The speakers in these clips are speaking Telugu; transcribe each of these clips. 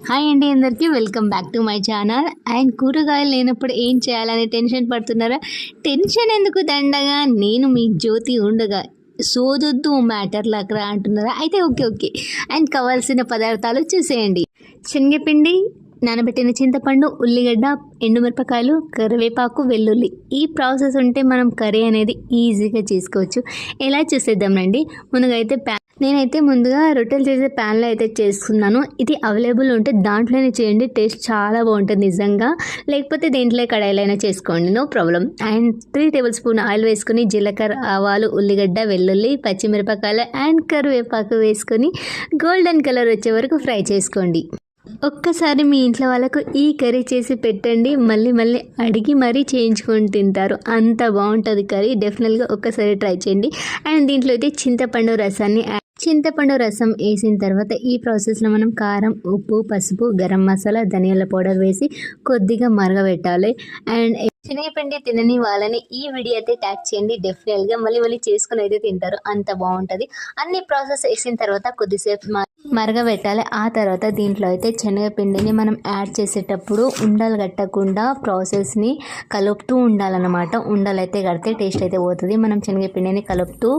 హాయ్ అండి అందరికీ welcome back to my channel. And కూరగాయలు లేనప్పుడు ఏం చేయాలని టెన్షన్ పడుతున్నారా? టెన్షన్ ఎందుకు దండగా? నేను మీ జ్యోతి ఉండగా సోదొద్దు మ్యాటర్ లాగా అంటున్నారా? అయితే ఓకే ఓకే. అండ్ కావాల్సిన పదార్థాలు చూసేయండి. శనగపిండి నానబెట్టిన చింతపండు ఉల్లిగడ్డ ఎండుమిరపకాయలు కరివేపాకు వెల్లుల్లి. ఈ ప్రాసెస్ ఉంటే మనం కర్రీ అనేది ఈజీగా చేసుకోవచ్చు. ఎలా చేసేద్దామండి ముందుగా అయితే నేనైతే ముందుగా రొట్టెలు చేసే ప్యాన్లో అయితే చేసుకున్నాను. ఇది అవైలబుల్ ఉంటే దాంట్లోనే చేయండి. టేస్ట్ చాలా బాగుంటుంది నిజంగా. లేకపోతే దేంట్లో కడాయిలైనా చేసుకోండి. No problem. And three tablespoon oil వేసుకుని జీలకర్ర ఆవాలు ఉల్లిగడ్డ వెల్లుల్లి పచ్చిమిరపకాయలు అండ్ కరివేపాకు వేసుకొని గోల్డెన్ కలర్ వచ్చే వరకు ఫ్రై చేసుకోండి. ఒక్కసారి మీ ఇంట్లో వాళ్ళకు ఈ కర్రీ చేసి పెట్టండి. మళ్ళీ మళ్ళీ అడిగి మరీ చేయించుకొని తింటారు. అంత బాగుంటుంది కర్రీ. డెఫినెట్గా ఒక్కసారి ట్రై చేయండి. అండ్ దీంట్లో అయితే చింతపండు రసాన్ని చింతపండు రసం వేసిన తర్వాత ఈ ప్రాసెస్లో మనం కారం ఉప్పు పసుపు గరం మసాలా ధనియాల పౌడర్ వేసి కొద్దిగా మరగబెట్టాలి. అండ్ శనగపిండి తినని వాళ్ళని ఈ వీడియో అయితే ట్యాగ్ చేయండి డెఫినెట్గా మళ్ళీ మళ్ళీ చేసుకుని అయితే తింటారు అంత బాగుంటుంది. అన్ని ప్రాసెస్ వేసిన తర్వాత కొద్దిసేపు మరగబెట్టాలి. ఆ తర్వాత దీంట్లో అయితే శనగపిండిని మనం యాడ్ చేసేటప్పుడు ఉండలు కట్టకుండా ప్రాసెస్ని కలుపుతూ ఉండాలన్నమాట. ఉండలు అయితే కడితే టేస్ట్ అయితే పోతుంది. మనం శనగపిండిని కలుపుతూ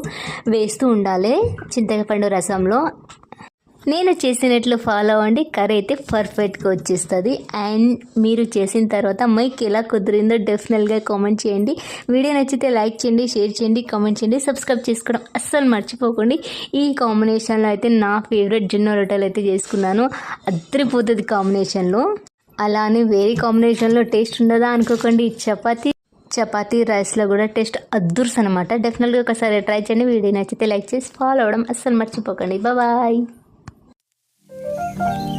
వేస్తూ ఉండాలి. చింతపండు రసంలో నేను చేసినట్లు ఫాలో అవ్వండి. కర్రీ అయితే పర్ఫెక్ట్గా వచ్చేస్తుంది. అండ్ మీరు చేసిన తర్వాత మైక్ ఎలా కుదిరిందో డెఫినెట్గా కామెంట్ చేయండి. వీడియో నచ్చితే లైక్ చేయండి షేర్ చేయండి కామెంట్ చేయండి సబ్స్క్రైబ్ చేసుకోవడం అస్సలు మర్చిపోకండి. ఈ కాంబినేషన్లో అయితే నా ఫేవరెట్ జొన్న రొట్టెలు అయితే చేసుకున్నాను. అద్దరిపోతుంది కాంబినేషన్లో. అలానే వేరే కాంబినేషన్లో టేస్ట్ ఉండదా అనుకోకండి. చపాతీ చపాతీ రైస్లో కూడా టేస్ట్ అద్దుర్స్ అనమాట డెఫినెట్గా ఒకసారి ట్రై చేయండి. వీడియో నచ్చితే లైక్ చేసి ఫాలో అవ్వడం అస్సలు మర్చిపోకండి. బాయ్. Música